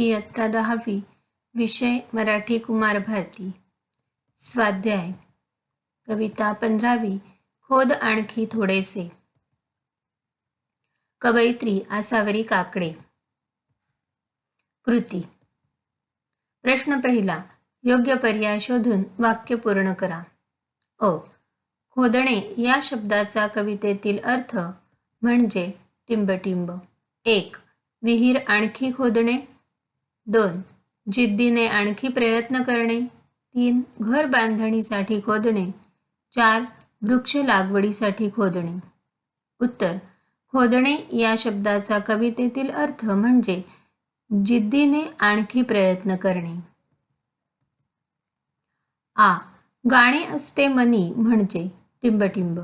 इयत्ता दहावी विषय मराठी कुमार भारती. स्वाध्याय. कविता पंधरावी खोद आणखी थोडेसे. कवयित्री आसावरी काकडे. कृती. प्रश्न पहिला योग्य पर्याय शोधून वाक्य पूर्ण करा. अ. खोदणे या शब्दाचा कवितेतील अर्थ म्हणजे टिंबटिंब. एक विहीर आणखी खोदणे. दोन. जिद्दीने आणखी प्रयत्न करणे. तीन. घर बांधणीसाठी खोदणे. चार. वृक्ष लागवडीसाठी खोदणे. उत्तर. खोदणे या शब्दाचा कवितेतील अर्थ म्हणजे जिद्दीने आणखी प्रयत्न करणे. आ. गाणे असते मनी म्हणजे टिंबटिंब.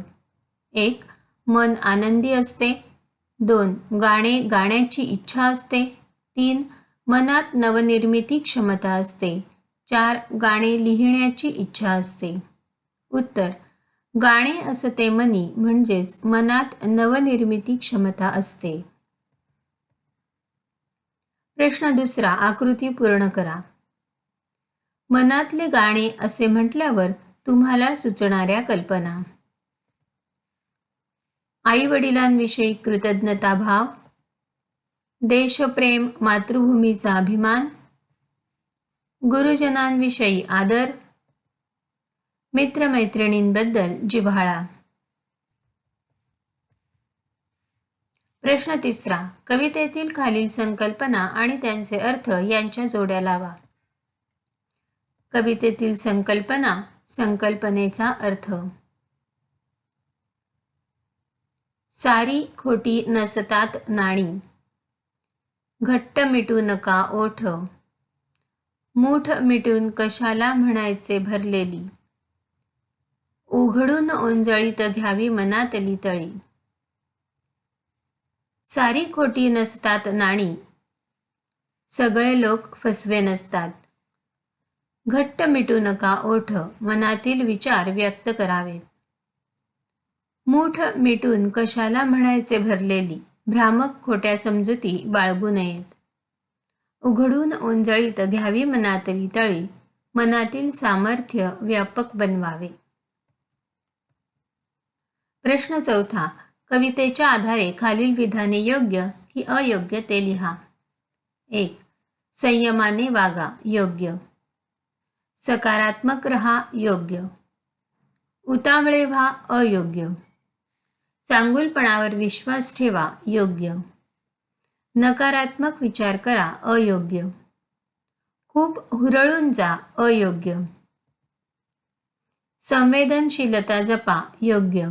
एक. मन आनंदी असते. दोन. गाणे गाण्याची इच्छा असते. तीन. मनात नवनिर्मिती क्षमता असते. चार गाणे लिहिण्याची इच्छा असते. उत्तर गाणे असते मनी म्हणजेच मनात नवनिर्मिती क्षमता असते. प्रश्न दुसरा आकृती पूर्ण करा. मनातले गाणे असे म्हटल्यावर तुम्हाला सुचणाऱ्या कल्पना. आई वडिलांविषयी कृतज्ञता भाव देशप्रेम मातृभूमीचा अभिमान गुरुजनांविषयी आदर मित्रमैत्रिणींबद्दल जिव्हाळा. प्रश्न तिसरा कवितेतील खालील संकल्पना आणि त्यांचे अर्थ यांच्या जोड्या लावा. कवितेतील संकल्पना संकल्पनेचा अर्थ. सारी खोटी नसतात नाणी. घट्ट मिटू नका ओठ. मूठ मिटून कशाला म्हणायचे भरलेली? उघडून ओंजळीत घ्यावी मनातली तळी सारी खोटी नसतात नाणी. सगळे लोक फसवे नसतात. घट्ट मिटू नका ओठ. मनातील विचार व्यक्त करावेत. मूठ मिटून कशाला म्हणायचे भरलेली? भ्रामक खोट्या समजुती बाळगू नयेत. उघडून ओंजळीत घ्यावी मनातली तळी मनातील सामर्थ्य व्यापक बनवावे. प्रश्न चौथा कवितेच्या आधारे खालील विधाने योग्य की अयोग्य ते लिहा. एक संयमाने वागा योग्य. सकारात्मक रहा योग्य. उतावळे व्हा अयोग्य. चांगुलपणावर विश्वास ठेवा योग्य. नकारात्मक विचार करा अयोग्य. खूप हुरळून जा अयोग्य. संवेदनशीलता जपा योग्य.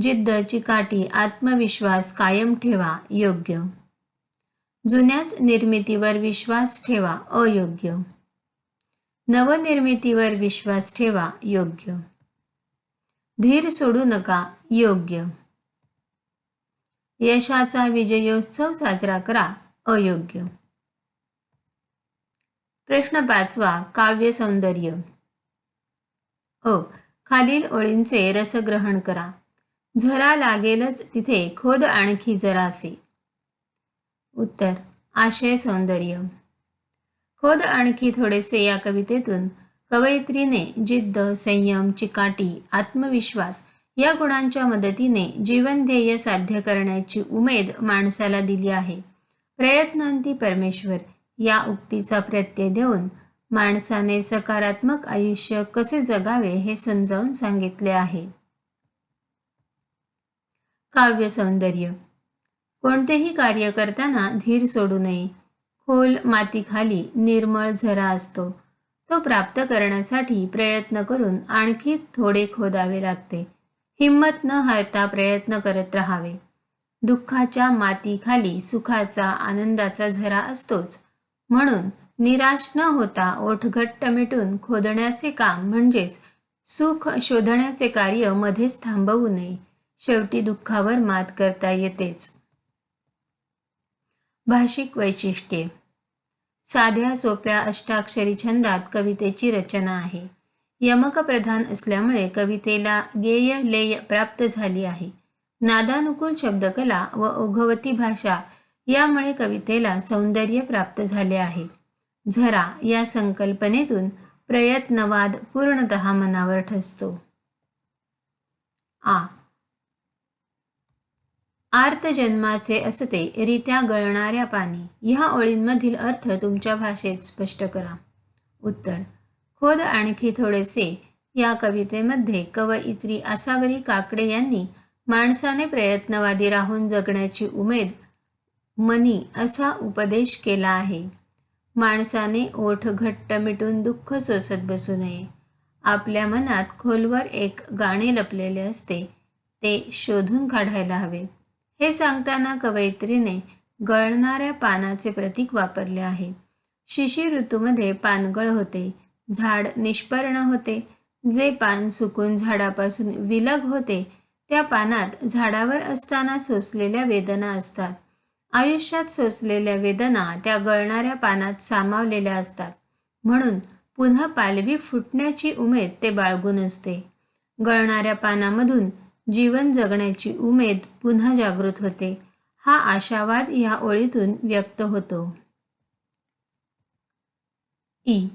जिद्द चिकाटी आत्मविश्वास कायम ठेवा योग्य. जुन्याच निर्मितीवर विश्वास ठेवा अयोग्य. नवनिर्मितीवर विश्वास ठेवा योग्य. धीर सोडू नका योग्य. यशाचा विजयोत्सव साजरा करा अयोग्य. प्रश्न पाचवा काव्य सौंदर्य. अ खालील ओळींचे रसग्रहण करा. झरा लागेलच तिथे खोद आणखी जरासे. उत्तर आशय सौंदर्य. खोद आणखी थोडेसे या कवितेतून कवयित्रीने जिद्द संयम चिकाटी आत्मविश्वास या गुणांच्या मदतीने जीवन ध्येय साध्य करण्याची उमेद माणसाला दिली आहे. प्रयत्नांती परमेश्वर या उक्तीचा प्रत्यय देऊन माणसाने सकारात्मक आयुष्य कसे जगावे हे समजावून सांगितले आहे. काव्य सौंदर्य. कोणतेही कार्य करताना धीर सोडू नये. खोल मातीखाली निर्मळ झरा असतो. तो प्राप्त करण्यासाठी प्रयत्न करून आणखी थोडे खोदावे लागते. हिंमत न हळता प्रयत्न करत राहावे. दुःखाच्या मातीखाली सुखाचा आनंदाचा झरा असतोच. म्हणून निराश न होता ओठ घट्ट मिटून खोदण्याचे काम म्हणजेच सुख शोधण्याचे कार्य मध्येच थांबवू नये. शेवटी दुःखावर मात करता येतेच. भाषिक वैशिष्ट्ये. साध्या सोप्या अष्टाक्षरी छंदात कवितेची रचना आहे. यमकप्रधान असल्यामुळे कवितेला गेय लेय प्राप्त झाली आहे. नादानुकूल शब्दकला व ओघवती भाषा यामुळे कवितेला सौंदर्य प्राप्त झाले आहे. झरा या संकल्पनेतून प्रयत्नवाद पूर्णत मनावर ठसतो. आ. आर्त जन्माचे असते रित्या गळणाऱ्या पाणी. ह्या ओळींमधील अर्थ तुमच्या भाषेत स्पष्ट करा. उत्तर. खोद आणखी थोडेसे. या कवितेमध्ये कवयित्री आसावरी काकडे यांनी माणसाने प्रयत्नवादी राहून जगण्याची उमेद मनी असा उपदेश केला आहे. माणसाने ओठ घट्ट मिटून दुःख सोसत बसू नये. आपल्या मनात खोलवर एक गाणे लपलेले असते ते शोधून काढायला हवे. हे सांगताना कवयित्रीने गळणाऱ्या पानाचे प्रतीक वापरले आहे. शिशी ऋतूमध्ये पानगळ होते झाड निष्पर्ण होते. जे पान सुकून झाडापासून विलग होते त्या पानात झाडावर असताना सोसलेल्या वेदना असतात. आयुष्यात सोसलेल्या वेदना त्या गळणाऱ्या पानात सामावलेल्या असतात. म्हणून पुन्हा पालवी फुटण्याची उमेद ते बाळगून असते. गळणाऱ्या पानामधून जीवन जगण्याची उमेद पुन्हा जागृत होते. हा आशावाद या ओळीतून व्यक्त होतो. ई.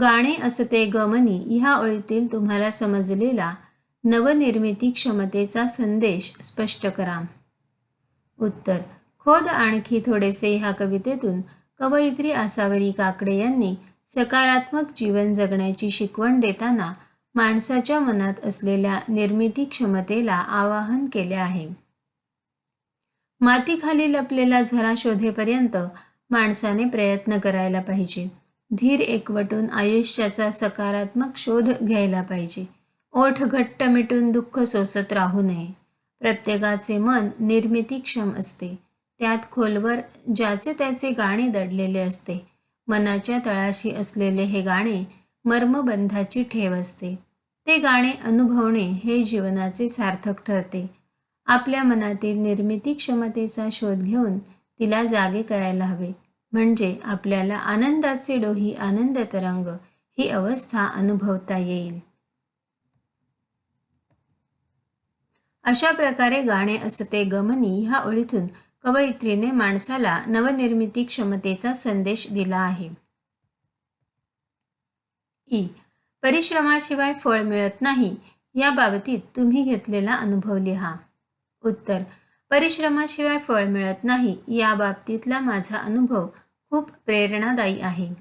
गाणे असते गमनी ह्या ओळीतील तुम्हाला समजलेला नवनिर्मिती क्षमतेचा संदेश स्पष्ट करा. उत्तर. खोद आणखी थोडेसे ह्या कवितेतून कवयित्री आसावरी काकडे यांनी सकारात्मक जीवन जगण्याची शिकवण देताना माणसाच्या मनात असलेल्या निर्मिती क्षमतेला आवाहन केले आहे. मातीखाली लपलेला झरा शोधेपर्यंत माणसाने प्रयत्न करायला पाहिजे. धीर एकवटून आयुष्याचा सकारात्मक शोध घ्यायला पाहिजे. ओठ घट्ट मिटून दुःख सोसत राहू नये. प्रत्येकाचे मन निर्मितीक्षम असते. त्यात खोलवर ज्याचे त्याचे गाणे दडलेले असते. मनाच्या तळाशी असलेले हे गाणे मर्मबंधाची ठेव असते. ते गाणे अनुभवणे हे जीवनाचे सार्थक ठरते. आपल्या मनातील निर्मिती क्षमतेचा शोध घेऊन तिला जागे करायला हवे. म्हणजे आपल्याला आनंदाचे डोही आनंद तरंग ही अवस्था अनुभवता येईल. अशा प्रकारे गाणे असते गमनी ह्या ओळीतून कवयित्रीने माणसाला नवनिर्मिती क्षमतेचा संदेश दिला आहे. ई. परिश्रमाशिवाय फळ मिळत नाही. या बाबतीत तुम्ही घेतलेला अनुभव लिहा. उत्तर परिश्रमाशिवाय फळ मिळत नाही. या बाबतीतला माझा अनुभव खूप प्रेरणादायी आहे.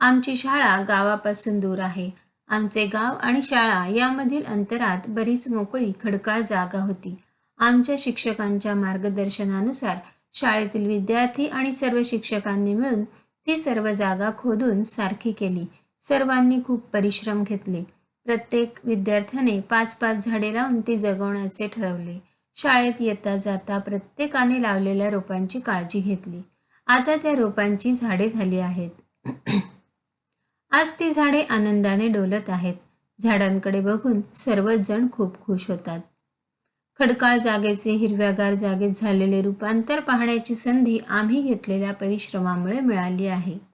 आमची शाळा गावापासून दूर आहे. आमचे गाव आणि शाळा यामधील अंतरात बरीच मोकळी खडकाळ जागा होती. आमच्या शिक्षकांच्या मार्गदर्शनानुसार शाळेतील विद्यार्थी आणि सर्व शिक्षकांनी मिळून ती सर्व जागा खोदून सारखी केली. सर्वांनी खूप परिश्रम घेतले. प्रत्येक विद्यार्थ्याने पाच पाच झाडे लावून ती जगवण्याचे ठरवले. शाळेत येता जाता प्रत्येकाने लावलेल्या रोपांची काळजी घेतली. आता त्या रोपांची झाडे झाली आहेत. आज ती झाडे आनंदाने डोलत आहेत. झाडांकडे बघून सर्वच जण खूप खुश होतात. खडकाळ जागेचे हिरव्यागार जागेत झालेले रूपांतर पाहण्याची संधी आम्ही घेतलेल्या परिश्रमामुळे मिळाली आहे.